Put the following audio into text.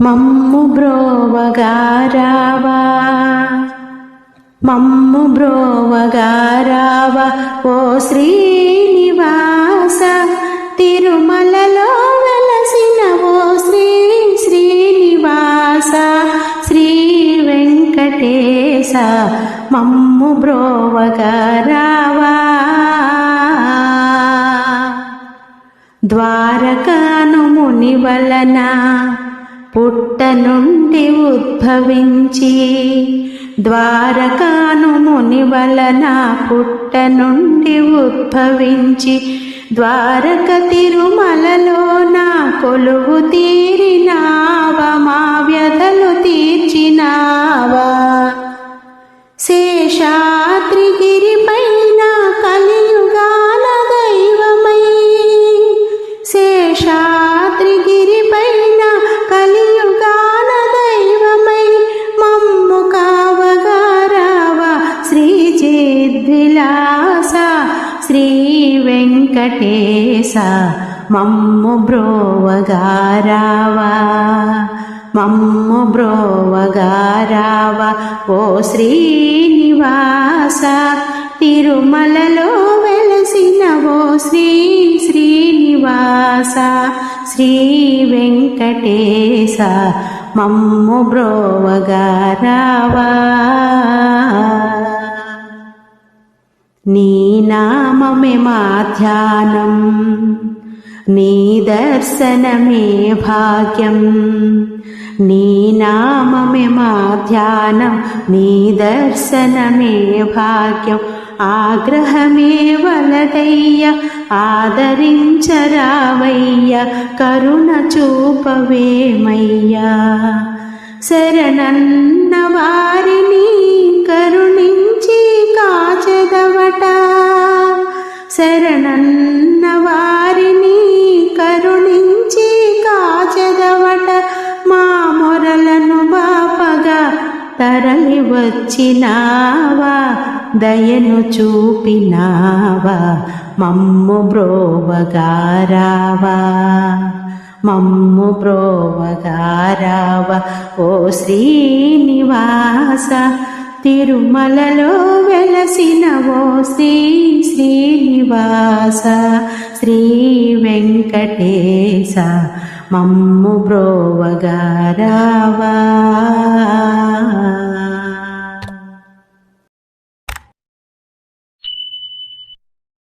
మమ్ము బ్రోవగారావా. మమ్ము బ్రోవగారావా. ఓ శ్రీనివాస తిరుమలలో వెలసిన ఓ శ్రీ శ్రీనివాస శ్రీ వెంకటేశ మమ్ము బ్రోవగారావా. ద్వారకాను ముని వలన పుట్ట నుండి ఉద్భవించి ద్వారకాను ముని వలన పుట్ట నుండి ఉద్భవించి ద్వారక తిరుమలలో నా కొలువు తీరినావా వెంకటేశ మమ్ము బ్రోవగారావా మమ్ము బ్రోవగారావా ఓ శ్రీనివాస తిరుమలలో వెలసిన ఓ శ్రీ శ్రీనివాస శ్రీ వెంకటేశ మమ్ము బ్రోవగారావా. నీ నామమే మా ధ్యానం నీ దర్శనమే భాగ్యం నీ నామమే మా ధ్యానం నీ దర్శనమే భాగ్యం ఆగ్రహమే వలదయ్య ఆదరించరావయ్య కరుణ చూపవేమయ్యా శరణన్న వారిని శరణన్న వారిని కరుణించి కాచెదవట. మా మొరలను బాపగా తరలి వచ్చినావా? దయను చూపినావా? మమ్ము బ్రోవగారావా? మమ్ము బ్రోవగారావా? ఓ శ్రీనివాస తిరుమలలో వెలసిన ఓ శ్రీ శ్రీనివాస శ్రీ వెంకటేశ మమ్ము బ్రోవగారావా.